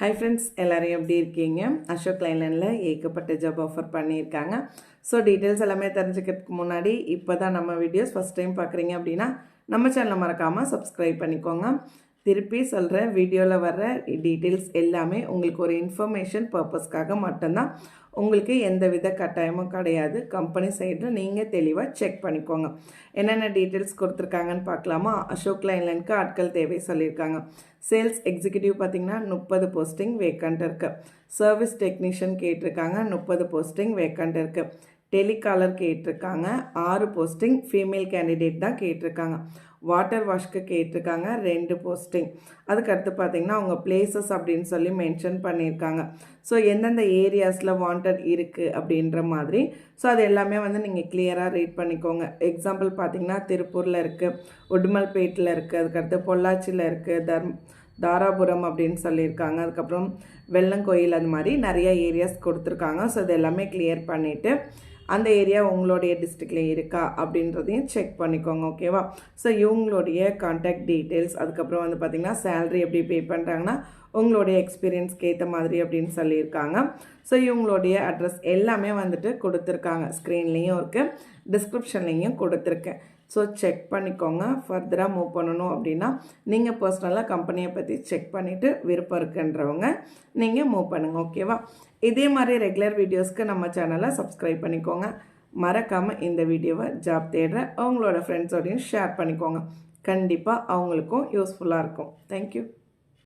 Hi friends எல்லோரும் எப்படி இருக்கீங்க? அசோக் லைனில் ஏகப்பட்ட ஜாப் ஆஃபர் பண்ணியிருக்காங்க. ஸோ டீட்டெயில்ஸ் எல்லாமே தெரிஞ்சுக்கிறதுக்கு முன்னாடி இப்போ தான் நம்ம வீடியோஸ் ஃபஸ்ட் டைம் பார்க்குறீங்க அப்படின்னா நம்ம சேனலை மறக்காமல் சப்ஸ்கிரைப் பண்ணிக்கோங்க. திருப்பி சொல்கிற வீடியோவில் வர்ற டீட்டெயில்ஸ் எல்லாமே உங்களுக்கு ஒரு இன்ஃபர்மேஷன் பர்பஸ்க்காக மட்டும்தான். உங்களுக்கு எந்த வித கட்டாயமும் கிடையாது. கம்பெனி சைடில் நீங்கள் தெளிவாக செக் பண்ணிக்கோங்க. என்னென்ன டீட்டெயில்ஸ் கொடுத்துருக்காங்கன்னு பார்க்கலாமா? அசோக் லைன்லைனுக்கு ஆட்கள் தேவை சொல்லியிருக்காங்க. சேல்ஸ் எக்ஸிக்யூட்டிவ் பார்த்திங்கன்னா முப்பது போஸ்டிங் வேக்கண்ட் இருக்குது சர்வீஸ் டெக்னீஷியன் கேட்டிருக்காங்க முப்பது போஸ்டிங் வேக்கண்ட் இருக்குது டெலிகாலர் கேட்டிருக்காங்க ஆறு போஸ்டிங் ஃபீமேல் கேண்டிடேட் தான் கேட்டிருக்காங்க. வாட்டர் வாஷ்க்கு கேட்டிருக்காங்க. ரெண்டு போஸ்டிங் அதுக்கடுத்து பார்த்தீங்கன்னா அவங்க பிளேசஸ் அப்படின்னு சொல்லி மென்ஷன் பண்ணியிருக்காங்க. ஸோ எந்தெந்த ஏரியாஸில் வாண்டட் இருக்குது அப்படின்ற மாதிரி. ஸோ அது எல்லாமே வந்து நீங்கள் கிளியராக ரீட் பண்ணிக்கோங்க. எக்ஸாம்பிள் பார்த்தீங்கன்னா திருப்பூரில் இருக்குது உடுமல்பேட்டில் இருக்குது அதுக்கடுத்து பொள்ளாச்சியில் இருக்குது தர்ம் தாராபுரம் அப்படின்னு சொல்லியிருக்காங்க. அதுக்கப்புறம் வெள்ளங்கோயில் அது மாதிரி நிறைய ஏரியாஸ் கொடுத்துருக்காங்க. ஸோ இது எல்லாமே கிளியர் பண்ணிவிட்டு அந்த ஏரியா உங்களுடைய டிஸ்ட்ரிக்டில் இருக்கா அப்படின்றதையும் செக் பண்ணிக்கோங்க ஓகேவா ஸோ இவங்களுடைய கான்டாக்ட் டீட்டெயில்ஸ் அதுக்கப்புறம் வந்து பார்த்திங்கன்னா சேல்ரி எப்படி பே பண்ணுறாங்கன்னா உங்களுடைய எக்ஸ்பீரியன்ஸ்க்கு ஏற்ற மாதிரி அப்படின்னு சொல்லியிருக்காங்க. ஸோ இவங்களுடைய அட்ரஸ் எல்லாமே வந்துட்டு கொடுத்துருக்காங்க. ஸ்க்ரீன்லேயும் இருக்குது டிஸ்கிரிப்ஷன்லேயும் கொடுத்துருக்கேன் ஸோ செக் பண்ணிக்கோங்க. ஃபர்தராக மூவ் பண்ணணும் அப்படின்னா நீங்கள் பர்சனலாக கம்பெனியை பற்றி செக் பண்ணிவிட்டு விருப்பம் இருக்குன்றவங்க நீங்கள் மூவ் பண்ணுங்கள் ஓகேவா இதே மாதிரி ரெகுலர் வீடியோஸ்க்கு நம்ம சேனலை சப்ஸ்கிரைப் பண்ணிக்கோங்க. மறக்காமல் இந்த வீடியோவை ஜாப் தேடுற அவங்களோட ஃப்ரெண்ட்ஸோடையும் ஷேர் பண்ணிக்கோங்க. கண்டிப்பாக அவங்களுக்கும் யூஸ்ஃபுல்லாக இருக்கும். தேங்க்யூ